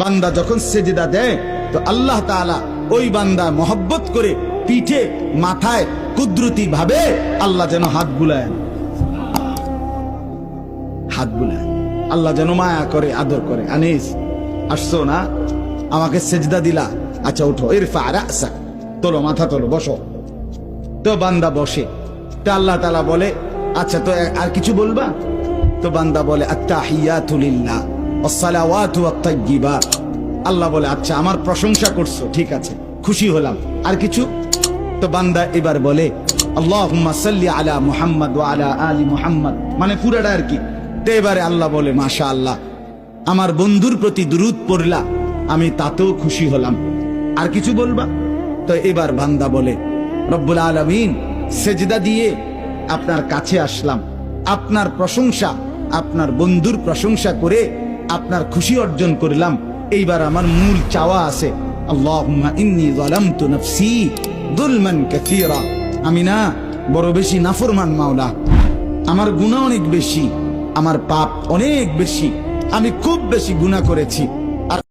বান্দা যখন সেজদা দেয়, তো আল্লাহ তাআলা ওই বান্দা মহব্বত করে পিঠে, মাথায় কুদরতি ভাবে আল্লাহ যেন হাত বুলায় হাত বুলায় আল্লাহ যেন মায়া করে, আদর করে। আনিস, আসছো না? আমাকে সেজদা দিলা। আচ্ছা উঠো। ইরফা রাসা। তোলো, মাথা তোলো, বসো। তো বান্দা বসে। তো আল্লাহ তালা বলে আচ্ছা তো আর কিছু বলবা? তো বান্দা বলে আত্তাহিয়াতুলিল্লাহ ওয়াসসালাওয়াতু ওয়াত-তাইয়্যিবাত আল্লাহ বলে আচ্ছা আমার প্রশংসা করছ, ঠিক আছে, খুশি হলাম। আর কিছু? তো বান্দা এবার বলে আলা মুহাম্মদ আলি মুহাম্মদ। মানে পুরাটা আর কি। তো এবারে আল্লাহ বলে মাশা আল্লাহ আমার বন্ধুর প্রতি দুরুদ পড়লা, আমি তাতেও খুশি হলাম। আর কিছু বলবা? তো এবার বান্দা বলে, রব্বুল আলমিন, সেজদা দিয়ে আপনার কাছে আসলাম। আপনার প্রশংসা, আপনার বন্ধুর প্রশংসা করে আপনার খুশি অর্জন করলাম। এইবার আমার মূল চাওয়া আছে। আমি না, বড় বেশি নাফরমান মাওলা। আমার গুণা অনেক বেশি, আমার পাপ অনেক বেশি। আমি খুব বেশি গুণা করেছি।